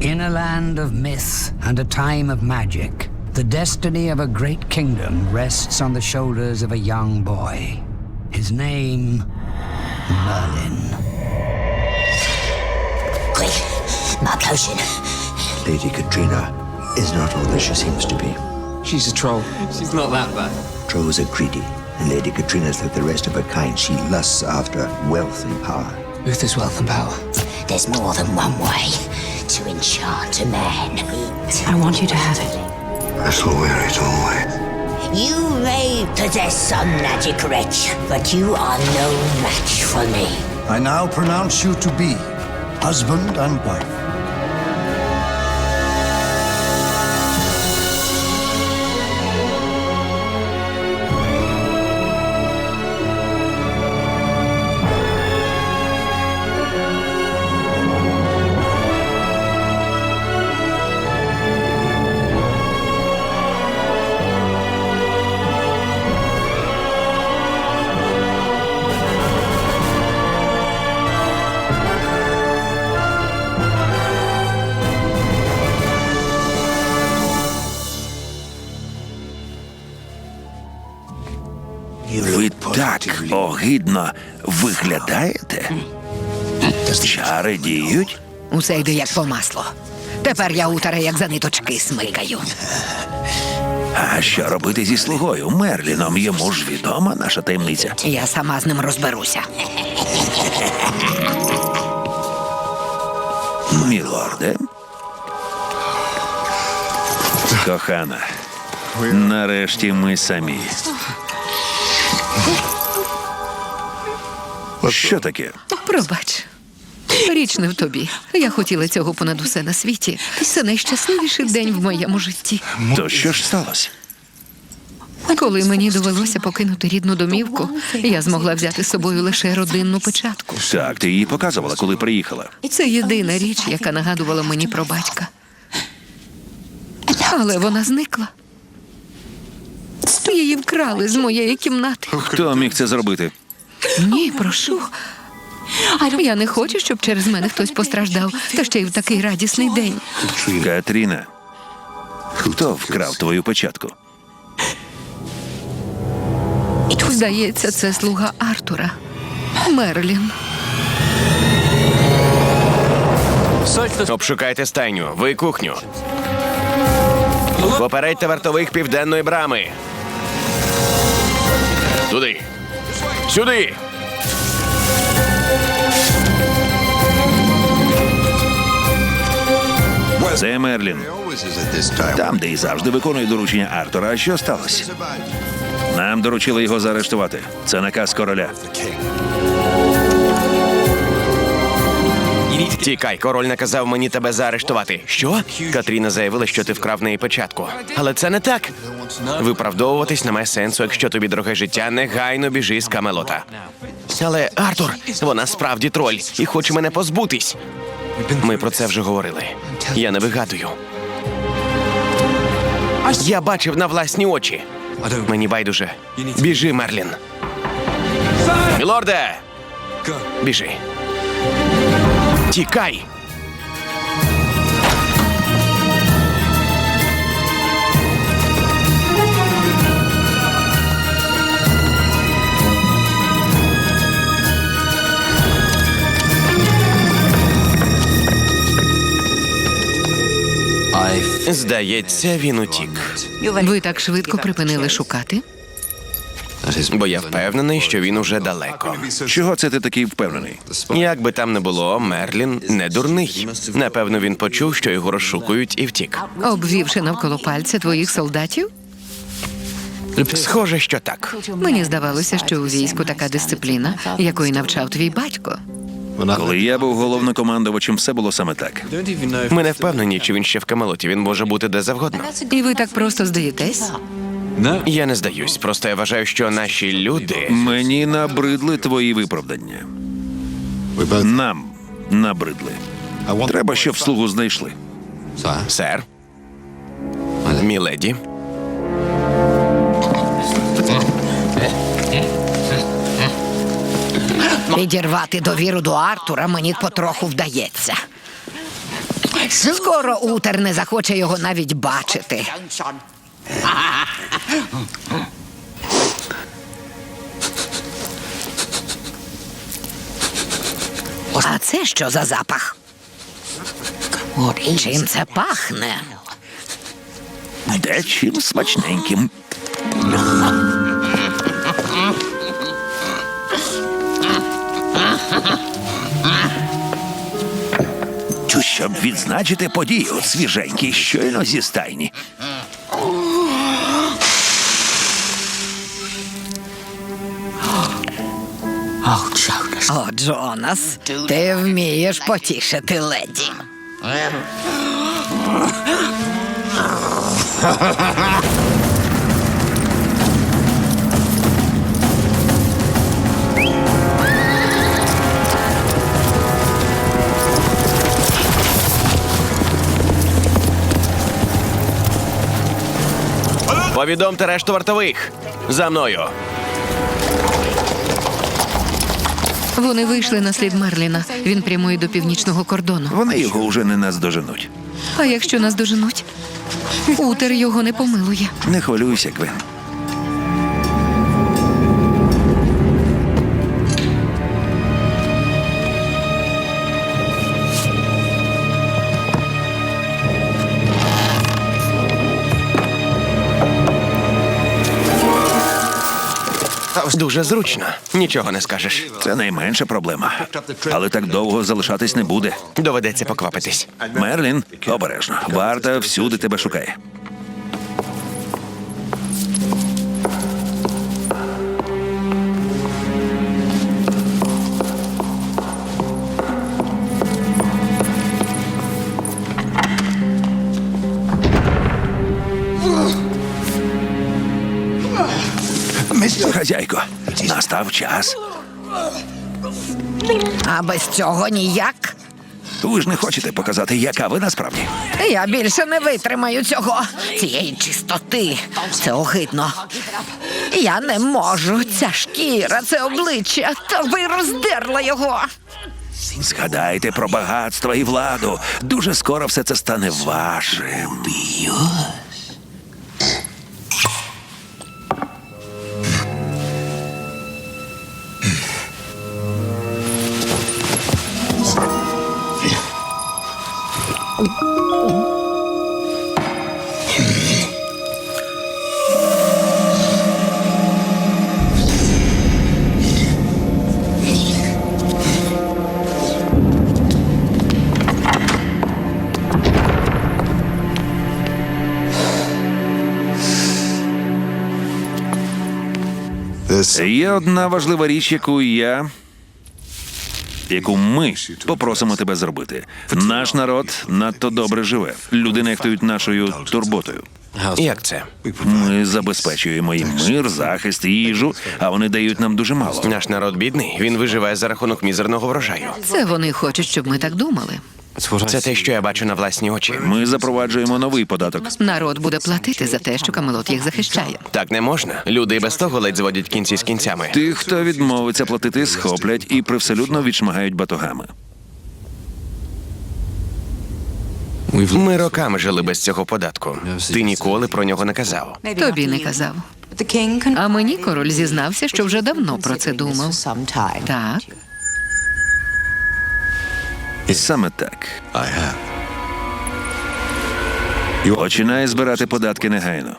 In a land of myth and a time of magic, the destiny of a great kingdom rests on the shoulders of a young boy. His name, Merlin. Quick, my potion. Lady Katrina is not all that she seems to be. She's a troll. She's not that bad. Trolls are greedy, and Lady Katrina's like the rest of her kind. She lusts after wealth and power. Uther's wealth and power. There's more than one way to enchant a man. I want you to have it. I shall wear it always. You may possess some magic, wretch, but you are no match for me. I now pronounce you to be husband and wife. Так огидно виглядаєте? Чари діють? Усе йде як по маслу. Тепер я утаре, як за ниточки смикаю. А що робити зі слугою Мерліном? Йому ж відома наша таємниця. Я сама з ним розберуся. Мілорде. Кохана, нарешті ми самі. Що таке? Пробач. Річ не в тобі. Я хотіла цього понад усе на світі. Це найщасливіший день в моєму житті. То що ж сталося? Коли мені довелося покинути рідну домівку, я змогла взяти з собою лише родинну печатку. Так, ти її показувала, коли приїхала. Це єдина річ, яка нагадувала мені про батька. Але вона зникла. Її вкрали з моєї кімнати. Хто міг це зробити? Ні, прошу. Я не хочу, щоб через мене хтось постраждав, та ще й в такий радісний день. Катріна. Хто вкрав твою печатку? Здається, це слуга Артура. Мерлін. Обшукайте стайню, ви кухню. Попередьте вартових південної брами. Туди. Сюди. Це Мерлін. Там, де і завжди виконує доручення Артура. А що сталося? Нам доручили його заарештувати. Це наказ короля. Тікай, король наказав мені тебе заарештувати. Що? Катріна заявила, що ти вкрав неї печатку. Але це не так. Виправдовуватись немає сенсу, якщо тобі дороге життя, негайно біжи з Камелота. Але Артур, вона справді троль і хоче мене позбутись. Ми про це вже говорили. Я не вигадую. Я бачив на власні очі. Мені байдуже. Біжи, Мерлін. Мілорде! Біжи. Тікай! Здається, він утік. Ви так швидко припинили шукати? Бо я впевнений, що він уже далеко. Чого це ти такий впевнений? Як би там не було, Мерлін не дурний. Напевно, він почув, що його розшукують, і втік. Обвівши навколо пальця твоїх солдатів? Схоже, що так. Мені здавалося, що у війську така дисципліна, якої навчав твій батько. Коли я був головнокомандувачем, все було саме так. Ми не впевнені, чи він ще в Камелоті. Він може бути де завгодно. І ви так просто здаєтесь? Я не здаюсь. Просто я вважаю, що наші люди. Мені набридли твої виправдання. Нам набридли. Треба, щоб слугу знайшли. Сер. Міледі. Підірвати довіру до Артура мені потроху вдається. Скоро Утер не захоче його навіть бачити. А це що за запах? Чим це пахне? Де чим смачненьким. Щоб відзначити подію, свіженькій, щойно зі стайні. О, Джонас, ти вмієш потішити леді. Повідомте решту вартових. За мною. Вони вийшли на слід Мерліна. Він прямує до північного кордону. Вони його уже не наздоженуть. А якщо нас доженуть? Утер його не помилує. Не хвилюйся, Квин. Дуже зручно. Нічого не скажеш. Це найменша проблема. Але так довго залишатись не буде. Доведеться поквапитись. Мерлін, обережно. Варта всюди тебе шукає. Хазяйко, настав час. А без цього ніяк. Ви ж не хочете показати, яка ви насправді. Я більше не витримаю цього, цієї чистоти. Це огидно. Я не можу. Ця шкіра, це обличчя, та ви роздерла його. Згадайте про багатство і владу. Дуже скоро все це стане вашим. Є одна важлива річ, яку я. Яку ми попросимо тебе зробити. Наш народ надто добре живе. Люди нехтують нашою турботою. Як це? Ми забезпечуємо їм мир, захист, їжу, а вони дають нам дуже мало. Наш народ бідний. Він виживає за рахунок мізерного врожаю. Це вони хочуть, щоб ми так думали. Це те, що я бачу на власні очі. Ми запроваджуємо новий податок. Народ буде платити за те, що Камелот їх захищає. Так не можна. Люди і без того ледь зводять кінці з кінцями. Тих, хто відмовиться платити, схоплять і привселюдно відшмагають батогами. Ми роками жили без цього податку. Ти ніколи про нього не казав. Тобі не казав. А мені король зізнався, що вже давно про це думав. Так, Саме так. Починає збирати податки негайно.